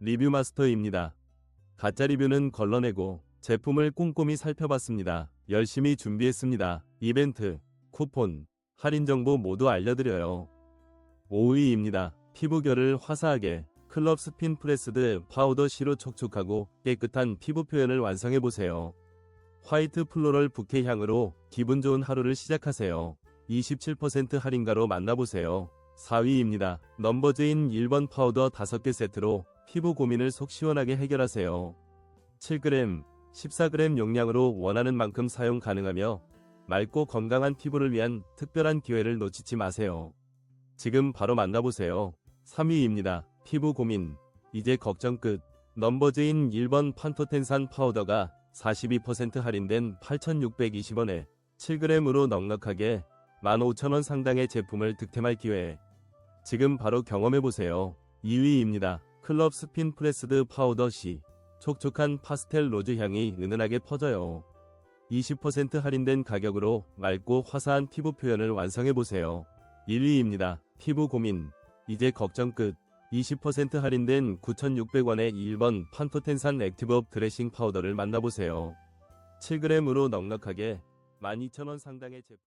리뷰 마스터입니다. 가짜 리뷰는 걸러내고 제품을 꼼꼼히 살펴봤습니다. 열심히 준비했습니다. 이벤트, 쿠폰, 할인 정보 모두 알려드려요. 5위입니다. 피부결을 화사하게 클럽 스핀 프레스드 파우더 시로 촉촉하고 깨끗한 피부 표현을 완성해보세요. 화이트 플로럴 부케 향으로 기분 좋은 하루를 시작하세요. 27% 할인가로 만나보세요. 4위입니다. 넘버즈인 1번 파우더 5개 세트로 피부 고민을 속 시원하게 해결하세요. 7g, 14g 용량으로 원하는 만큼 사용 가능하며 맑고 건강한 피부를 위한 특별한 기회를 놓치지 마세요. 지금 바로 만나보세요. 3위입니다. 피부 고민. 이제 걱정 끝. 넘버즈인 1번 판토텐산 파우더가 42% 할인된 8,620원에 7g으로 넉넉하게 15,000원 상당의 제품을 득템할 기회. 지금 바로 경험해보세요. 2위입니다. 클럽 스핀 프레스드 파우더 C. 촉촉한 파스텔 로즈 향이 은은하게 퍼져요. 20% 할인된 가격으로 맑고 화사한 피부 표현을 완성해보세요. 1위입니다. 피부 고민. 이제 걱정 끝. 20% 할인된 9,600원의 1번 판토텐산 액티브업 드레싱 파우더를 만나보세요. 7g으로 넉넉하게 12,000원 상당의 제품.